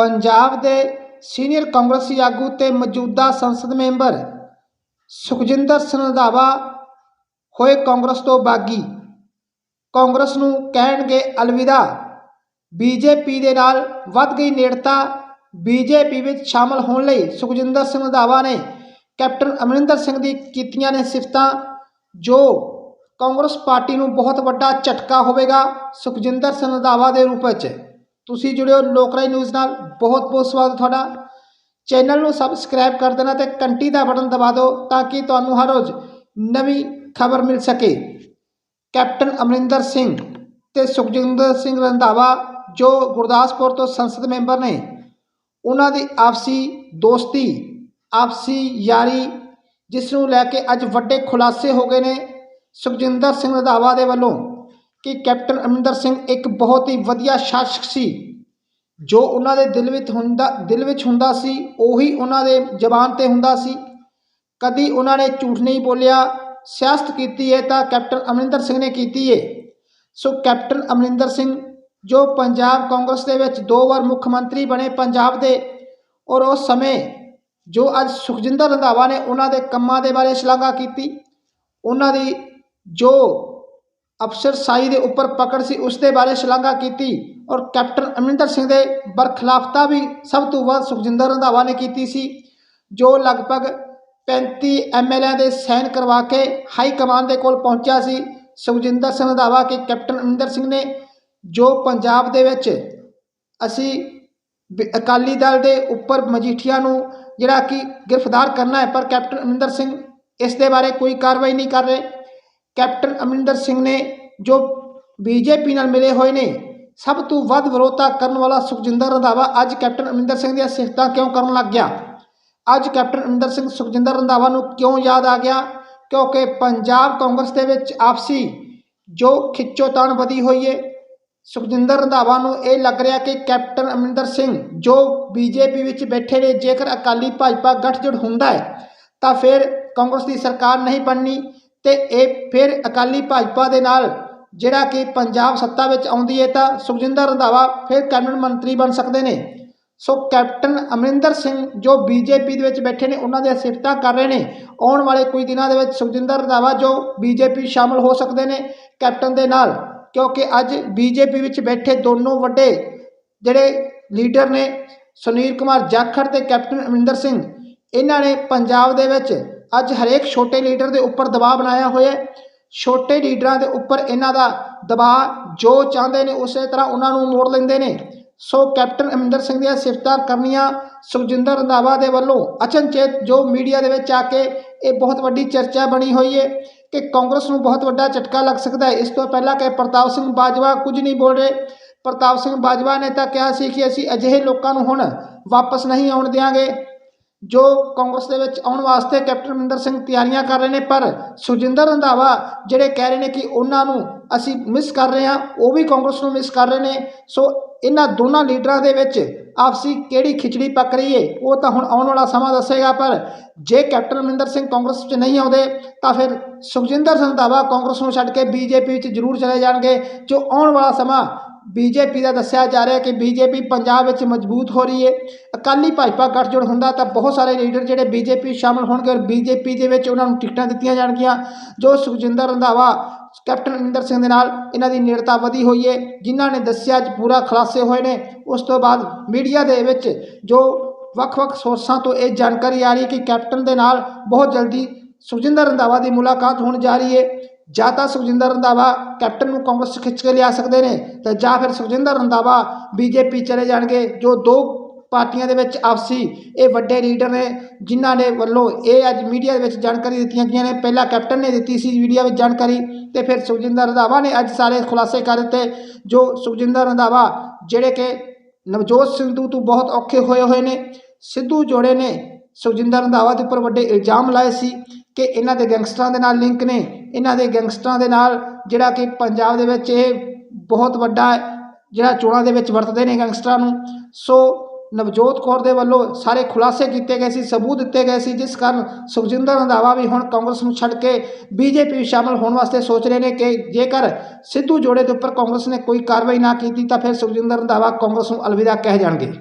ਪੰਜਾਬ ਦੇ ਸੀਨੀਅਰ ਕਾਂਗਰਸੀ ਆਗੂ ਤੇ ਮੌਜੂਦਾ ਸੰਸਦ ਮੈਂਬਰ ਸੁਖਜਿੰਦਰ ਸਿੰਘ ਰੰਧਾਵਾ ਹੋਏ ਕਾਂਗਰਸ ਤੋਂ ਬਾਗੀ। ਕਾਂਗਰਸ ਨੂੰ ਕਹਿਣਗੇ ਅਲਵਿਦਾ। ਬੀਜੇਪੀ ਦੇ ਨਾਲ ਵੱਧ ਗਈ ਨੇੜਤਾ ਬੀਜੇਪੀ ਵਿੱਚ ਸ਼ਾਮਲ ਹੋਣ ਲਈ ਸੁਖਜਿੰਦਰ ਸਿੰਘ ਰੰਧਾਵਾ ਨੇ ਕੈਪਟਨ ਅਮਰਿੰਦਰ ਸਿੰਘ ਦੀ ਕੀਤੀਆਂ ਨੇ ਸਿਫਤਾਂ, ਜੋ ਕਾਂਗਰਸ ਪਾਰਟੀ ਨੂੰ ਬਹੁਤ ਵੱਡਾ ਝਟਕਾ ਹੋਵੇਗਾ ਸੁਖਜਿੰਦਰ ਸਿੰਘ ਰੰਧਾਵਾ ਦੇ ਰੂਪ ਵਿੱਚ। ਤੁਸੀਂ ਜੁੜਿਓ ਲੋਕਰਾਈ ਨਿਊਜ਼ ਨਾਲ। ਬਹੁਤ ਬਹੁਤ ਸਵਾਗਤ ਤੁਹਾਡਾ। ਚੈਨਲ ਨੂੰ ਸਬਸਕ੍ਰਾਈਬ ਕਰ ਦੇਣਾ ਤੇ ਘੰਟੀ ਦਾ ਬਟਨ ਦਬਾ ਦਿਓ ਤਾਂ ਕਿ ਤੁਹਾਨੂੰ ਹਰ ਰੋਜ਼ ਨਵੀਂ ਖਬਰ ਮਿਲ ਸਕੇ। ਕੈਪਟਨ ਅਮਰਿੰਦਰ ਸਿੰਘ ਤੇ ਸੁਖਜਿੰਦਰ ਸਿੰਘ ਰੰਧਾਵਾ, ਜੋ ਗੁਰਦਾਸਪੁਰ ਤੋਂ ਸੰਸਦ ਮੈਂਬਰ ਨੇ, ਉਹਨਾਂ ਦੀ ਆਪਸੀ ਦੋਸਤੀ, ਆਪਸੀ ਯਾਰੀ, ਜਿਸ ਨੂੰ ਲੈ ਕੇ ਅੱਜ ਵੱਡੇ ਖੁਲਾਸੇ ਹੋ ਗਏ ਨੇ ਸੁਖਜਿੰਦਰ ਸਿੰਘ ਰੰਧਾਵਾ ਦੇ ਵੱਲੋਂ ਕਿ ਕੈਪਟਨ ਅਮਰਿੰਦਰ ਸਿੰਘ ਇੱਕ ਬਹੁਤ ਹੀ ਵਧੀਆ ਸ਼ਾਸਕ ਸੀ। ਜੋ ਉਹਨਾਂ ਦੇ ਦਿਲ ਵਿੱਚ ਹੁੰਦਾ, ਦਿਲ ਵਿੱਚ ਹੁੰਦਾ ਸੀ, ਉਹੀ ਉਹਨਾਂ ਦੇ ਜ਼ਬਾਨ ਤੇ ਹੁੰਦਾ ਸੀ। ਕਦੀ ਉਹਨਾਂ ਨੇ ਝੂਠ ਨਹੀਂ ਬੋਲਿਆ, ਸਿਆਸਤ ਕੀਤੀ ਹੈ ਤਾਂ ਕੈਪਟਨ ਅਮਰਿੰਦਰ ਸਿੰਘ ਨੇ ਕੀਤੀ ਹੈ ਸੋ ਕੈਪਟਨ ਅਮਰਿੰਦਰ ਸਿੰਘ, ਜੋ ਪੰਜਾਬ ਕਾਂਗਰਸ ਦੇ ਵਿੱਚ ਦੋ ਵਾਰ ਮੁੱਖ ਮੰਤਰੀ ਬਣੇ ਪੰਜਾਬ ਦੇ, ਔਰ ਉਸ ਸਮੇਂ ਜੋ ਅੱਜ ਸੁਖਜਿੰਦਰ ਰੰਧਾਵਾ ਨੇ ਉਹਨਾਂ ਦੇ ਕੰਮਾਂ ਦੇ ਬਾਰੇ ਸ਼ਲਾਘਾ ਕੀਤੀ, ਉਹਨਾਂ ਦੀ ਜੋ ਅਫਸਰਸ਼ਾਹੀ ਦੇ ਉੱਪਰ ਪਕੜ ਸੀ, ਉਸ ਦੇ ਬਾਰੇ ਸ਼ਲਾਘਾ ਕੀਤੀ। ਔਰ ਕੈਪਟਨ ਅਮਰਿੰਦਰ ਸਿੰਘ ਦੇ ਬਰਖਲਾਫਤਾ ਵੀ ਸਭ ਤੋਂ ਵੱਧ ਸੁਖਜਿੰਦਰ ਰੰਧਾਵਾ ਨੇ ਕੀਤੀ ਸੀ, ਜੋ ਲਗਭਗ 35 ਐਮਐਲਏ ਦੇ ਸਾਈਨ ਕਰਵਾ ਕੇ ਹਾਈ ਕਮਾਂਡ ਦੇ ਕੋਲ ਪਹੁੰਚਿਆ ਸੀ। ਸੁਖਜਿੰਦਰ ਸਿੰਘ ਰੰਧਾਵਾ ਕਿ ਕੈਪਟਨ ਅਮਰਿੰਦਰ ਸਿੰਘ ਨੇ ਜੋ ਪੰਜਾਬ ਦੇ ਵਿੱਚ ਅਸੀਂ ਵੀ ਅਕਾਲੀ ਦਲ ਦੇ ਉੱਪਰ ਮਜੀਠੀਆ ਨੂੰ ਜਿਹੜਾ ਕਿ ਗ੍ਰਿਫਤਾਰ ਕਰਨਾ ਹੈ, ਪਰ ਕੈਪਟਨ ਅਮਰਿੰਦਰ ਸਿੰਘ ਇਸ ਦੇ ਬਾਰੇ ਕੋਈ ਕਾਰਵਾਈ ਨਹੀਂ ਕਰ ਰਹੇ। ਕੈਪਟਨ ਅਮਰਿੰਦਰ ਸਿੰਘ ਨੇ ਜੋ ਬੀਜੇਪੀ ਨਾਲ ਮਿਲੇ ਹੋਏ ਨੇ ਸਭ ਤੋਂ ਵੱਧ ਵਿਰੋਧਤਾ ਕਰਨ ਵਾਲਾ ਸੁਖਜਿੰਦਰ ਰੰਧਾਵਾ ਅੱਜ ਕੈਪਟਨ ਅਮਰਿੰਦਰ ਸਿੰਘ ਦੀਆਂ ਸਿਫਤਾਂ ਕਿਉਂ ਕਰਨ ਲੱਗ ਗਿਆ? ਅੱਜ ਕੈਪਟਨ ਅਮਰਿੰਦਰ ਸਿੰਘ ਸੁਖਜਿੰਦਰ ਰੰਧਾਵਾ ਨੂੰ ਕਿਉਂ ਯਾਦ ਆ ਗਿਆ? ਕਿਉਂਕਿ ਪੰਜਾਬ ਕਾਂਗਰਸ ਦੇ ਵਿੱਚ ਆਪਸੀ ਜੋ ਖਿੱਚੋਤਾਣ ਵਧੀ ਹੋਈ ਹੈ ਸੁਖਜਿੰਦਰ ਰੰਧਾਵਾ ਨੂੰ ਇਹ ਲੱਗ ਰਿਹਾ ਕਿ ਕੈਪਟਨ ਅਮਰਿੰਦਰ ਸਿੰਘ ਜੋ ਬੀਜੇਪੀ ਵਿੱਚ ਬੈਠੇ ਨੇ, ਜੇਕਰ ਅਕਾਲੀ ਭਾਜਪਾ ਗੱਠਜੋੜ ਹੁੰਦਾ ਹੈ, ਤਾਂ ਫਿਰ ਕਾਂਗਰਸ ਦੀ ਸਰਕਾਰ ਨਹੀਂ ਬਣਨੀ ਤੇ ਇਹ ਫਿਰ ਅਕਾਲੀ ਭਾਜਪਾ ਦੇ ਨਾਲ ਜਿਹੜਾ ਕਿ ਪੰਜਾਬ ਸੱਤਾ ਵਿੱਚ ਆਉਂਦੀ ਹੈ ਤਾਂ ਸੁਖਜਿੰਦਰ ਰੰਧਾਵਾ ਫਿਰ ਕੈਬਨਿਟ ਮੰਤਰੀ ਬਣ ਸਕਦੇ ਨੇ। ਸੋ ਕੈਪਟਨ ਅਮਰਿੰਦਰ ਸਿੰਘ ਜੋ ਬੀਜੇਪੀ ਦੇ ਵਿੱਚ ਬੈਠੇ ਨੇ, ਉਹਨਾਂ ਦੀਆਂ ਸਿਫਤਾਂ ਕਰ ਰਹੇ ਨੇ। ਆਉਣ ਵਾਲੇ ਕੁਝ ਦਿਨਾਂ ਦੇ ਵਿੱਚ ਸੁਖਜਿੰਦਰ ਰੰਧਾਵਾ ਜੋ ਬੀਜੇਪੀ ਸ਼ਾਮਲ ਹੋ ਸਕਦੇ ਨੇ ਕੈਪਟਨ ਦੇ ਨਾਲ, ਕਿਉਂਕਿ ਅੱਜ ਬੀਜੇਪੀ ਵਿੱਚ ਬੈਠੇ ਦੋਨੋਂ ਵੱਡੇ ਜਿਹੜੇ ਲੀਡਰ ਨੇ, ਸੁਨੀਲ ਕੁਮਾਰ ਜਾਖੜ ਤੇ ਕੈਪਟਨ ਅਮਰਿੰਦਰ ਸਿੰਘ, ਇਹਨਾਂ ਨੇ ਪੰਜਾਬ ਦੇ ਵਿੱਚ ਅੱਜ ਹਰੇਕ ਛੋਟੇ ਲੀਡਰ ਦੇ ਉੱਪਰ ਦਬਾਅ ਬਣਾਇਆ ਹੋਇਆ ਹੈ। ਛੋਟੇ ਲੀਡਰਾਂ ਦੇ ਉੱਪਰ ਇਹਨਾਂ ਦਾ ਦਬਾਅ ਜੋ ਚਾਹੁੰਦੇ ਨੇ ਉਸੇ ਤਰ੍ਹਾਂ ਉਹਨਾਂ ਨੂੰ ਮੋੜ ਲੈਂਦੇ ਨੇ। ਸੋ ਕੈਪਟਨ ਅਮਰਿੰਦਰ ਸਿੰਘ ਦੀਆਂ ਸਿਫਤਾਂ ਕਰਨੀਆਂ ਸੁਖਜਿੰਦਰ ਰੰਧਾਵਾ ਦੇ ਵੱਲੋਂ ਅਚਨਚੇਤ ਜੋ ਮੀਡੀਆ ਦੇ ਵਿੱਚ ਆ ਕੇ ਇਹ ਬਹੁਤ ਵੱਡੀ ਚਰਚਾ ਬਣੀ ਹੋਈ ਹੈ ਕਿ ਕਾਂਗਰਸ ਨੂੰ ਬਹੁਤ ਵੱਡਾ ਝਟਕਾ ਲੱਗ ਸਕਦਾ ਹੈ। ਇਸ ਤੋਂ ਪਹਿਲਾਂ ਕਿ ਪ੍ਰਤਾਪ ਸਿੰਘ ਬਾਜਵਾ ਕੁਝ ਨਹੀਂ ਬੋਲ ਰਹੇ। ਪ੍ਰਤਾਪ ਸਿੰਘ ਬਾਜਵਾ ਨੇ ਤਾਂ ਕਿਹਾ ਸੀ ਕਿ ਅਸੀਂ ਅਜਿਹੇ ਲੋਕਾਂ ਨੂੰ ਹੁਣ ਵਾਪਸ ਨਹੀਂ ਆਉਣ ਦੇਵਾਂਗੇ ਜੋ ਕਾਂਗਰਸ ਦੇ ਵਿੱਚ ਆਉਣ ਵਾਸਤੇ ਕੈਪਟਨ ਅਮਰਿੰਦਰ ਸਿੰਘ ਤਿਆਰੀਆਂ ਕਰ ਰਹੇ ਨੇ, ਪਰ ਸੁਜਿੰਦਰ ਰੰਧਾਵਾ ਜਿਹੜੇ ਕਹਿ ਰਹੇ ਨੇ ਕਿ ਉਹਨਾਂ ਨੂੰ ਅਸੀਂ ਮਿਸ ਕਰ ਰਹੇ ਹਾਂ, ਉਹ ਵੀ ਕਾਂਗਰਸ ਨੂੰ ਮਿਸ ਕਰ ਰਹੇ ਨੇ। ਸੋ ਇਹਨਾਂ ਦੋਨਾਂ ਲੀਡਰਾਂ ਦੇ ਵਿੱਚ ਆਪਸੀ ਕਿਹੜੀ ਖਿਚੜੀ ਪੱਕ ਰਹੀ ਏ, ਉਹ ਤਾਂ ਹੁਣ ਆਉਣ ਵਾਲਾ ਸਮਾਂ ਦੱਸੇਗਾ, ਪਰ ਜੇ ਕੈਪਟਨ ਅਮਰਿੰਦਰ ਸਿੰਘ ਕਾਂਗਰਸ ਵਿੱਚ ਨਹੀਂ ਆਉਂਦੇ, ਤਾਂ ਫਿਰ ਸੁਖਜਿੰਦਰ ਰੰਧਾਵਾ ਕਾਂਗਰਸ ਨੂੰ ਛੱਡ ਕੇ ਬੀਜੇਪੀ ਵਿੱਚ ਜ਼ਰੂਰ ਚਲੇ ਜਾਣਗੇ, ਜੋ ਆਉਣ ਵਾਲਾ ਸਮਾਂ ਬੀਜੇਪੀ ਦਾ ਦੱਸਿਆ ਜਾ ਰਿਹਾ ਕਿ ਬੀਜੇਪੀ ਪੰਜਾਬ ਵਿੱਚ ਮਜ਼ਬੂਤ ਹੋ ਰਹੀ ਹੈ। ਅਕਾਲੀ ਭਾਜਪਾ ਗੱਠਜੋੜ ਹੁੰਦਾ ਤਾਂ ਬਹੁਤ ਸਾਰੇ ਲੀਡਰ ਜਿਹੜੇ ਬੀਜੇਪੀ ਸ਼ਾਮਲ ਹੋਣਗੇ ਔਰ ਬੀਜੇਪੀ ਦੇ ਵਿੱਚ ਉਹਨਾਂ ਨੂੰ ਟਿਕਟਾਂ ਦਿੱਤੀਆਂ ਜਾਣਗੀਆਂ। ਜੋ ਸੁਖਜਿੰਦਰ ਰੰਧਾਵਾ, ਕੈਪਟਨ ਅਮਰਿੰਦਰ ਸਿੰਘ ਦੇ ਨਾਲ ਇਹਨਾਂ ਦੀ ਨੇੜਤਾ ਵਧੀ ਹੋਈ ਹੈ, ਜਿਨ੍ਹਾਂ ਨੇ ਦੱਸਿਆ ਅੱਜ ਪੂਰਾ ਖੁਲਾਸੇ ਹੋਏ ਨੇ। ਉਸ ਤੋਂ ਬਾਅਦ ਮੀਡੀਆ ਦੇ ਵਿੱਚ ਜੋ ਵੱਖ-ਵੱਖ ਸੋਰਸਾਂ ਤੋਂ ਇਹ ਜਾਣਕਾਰੀ ਆ ਰਹੀ ਹੈ ਕਿ ਕੈਪਟਨ ਦੇ ਨਾਲ ਬਹੁਤ ਜਲਦੀ ਸੁਖਜਿੰਦਰ ਰੰਧਾਵਾ ਦੀ ਮੁਲਾਕਾਤ ਹੋਣ ਜਾ ਰਹੀ ਹੈ। ਜਾਂ ਤਾਂ ਸੁਖਜਿੰਦਰ ਰੰਧਾਵਾ ਕੈਪਟਨ ਨੂੰ ਕਾਂਗਰਸ 'ਚ ਖਿੱਚ ਕੇ ਲਿਆ ਸਕਦੇ ਨੇ ਤੇ ਜਾਂ ਫਿਰ ਸੁਖਜਿੰਦਰ ਰੰਧਾਵਾ ਬੀਜੇਪੀ ਚਲੇ ਜਾਣਗੇ। ਜੋ ਦੋ ਪਾਰਟੀਆਂ ਦੇ ਵਿੱਚ ਆਪਸੀ ਇਹ ਵੱਡੇ ਲੀਡਰ ਨੇ, ਜਿਨ੍ਹਾਂ ਦੇ ਵੱਲੋਂ ਇਹ ਅੱਜ ਮੀਡੀਆ ਦੇ ਵਿੱਚ ਜਾਣਕਾਰੀ ਦਿੱਤੀਆਂ ਗਈਆਂ ਨੇ। ਪਹਿਲਾਂ ਕੈਪਟਨ ਨੇ ਦਿੱਤੀ ਸੀ ਮੀਡੀਆ ਵਿੱਚ ਜਾਣਕਾਰੀ ਤੇ ਫਿਰ ਸੁਖਜਿੰਦਰ ਰੰਧਾਵਾ ਨੇ ਅੱਜ ਸਾਰੇ ਖੁਲਾਸੇ ਕਰ ਦਿੱਤੇ। ਜੋ ਸੁਖਜਿੰਦਰ ਰੰਧਾਵਾ, ਜਿਹੜੇ ਕਿ ਨਵਜੋਤ ਸਿੰਘੂ ਤੋਂ ਬਹੁਤ ਔਖੇ ਹੋਏ ਹੋਏ ਨੇ, ਸਿੱਧੂ ਜੋੜੇ ਨੇ ਸੁਖਜਿੰਦਰ ਰੰਧਾਵਾ ਦੇ ਉੱਪਰ ਵੱਡੇ ਇਲਜ਼ਾਮ ਲਾਏ ਸੀ ਕਿ ਇਹਨਾਂ ਦੇ ਗੈਂਗਸਟਰਾਂ ਦੇ ਨਾਲ ਲਿੰਕ ਨੇ। ਇਹਨਾਂ ਦੇ ਗੈਂਗਸਟਰਾਂ ਦੇ ਨਾਲ ਜਿਹੜਾ ਕਿ ਪੰਜਾਬ ਦੇ ਵਿੱਚ ਇਹ ਬਹੁਤ ਵੱਡਾ ਜਿਹੜਾ ਚੋਣਾਂ ਦੇ ਵਿੱਚ ਵਰਤਦੇ ਨੇ ਗੈਂਗਸਟਰਾਂ ਨੂੰ। ਸੋ ਨਵਜੋਤ ਕੌਰ ਦੇ ਵੱਲੋਂ ਸਾਰੇ ਖੁਲਾਸੇ ਕੀਤੇ ਗਏ ਸੀ, ਸਬੂਤ ਦਿੱਤੇ ਗਏ ਸੀ, ਜਿਸ ਕਾਰਨ ਸੁਖਜਿੰਦਰ ਰੰਧਾਵਾ ਵੀ ਹੁਣ ਕਾਂਗਰਸ ਨੂੰ ਛੱਡ ਕੇ ਬੀਜੇਪੀ ਸ਼ਾਮਲ ਹੋਣ ਵਾਸਤੇ ਸੋਚ ਰਹੇ ਨੇ ਕਿ ਜੇਕਰ ਸਿੱਧੂ ਜੋੜੇ ਦੇ ਉੱਪਰ ਕਾਂਗਰਸ ਨੇ ਕੋਈ ਕਾਰਵਾਈ ਨਾ ਕੀਤੀ ਤਾਂ ਫਿਰ ਸੁਖਜਿੰਦਰ ਰੰਧਾਵਾ ਕਾਂਗਰਸ ਨੂੰ ਅਲਵਿਦਾ ਕਹਿ ਜਾਣਗੇ।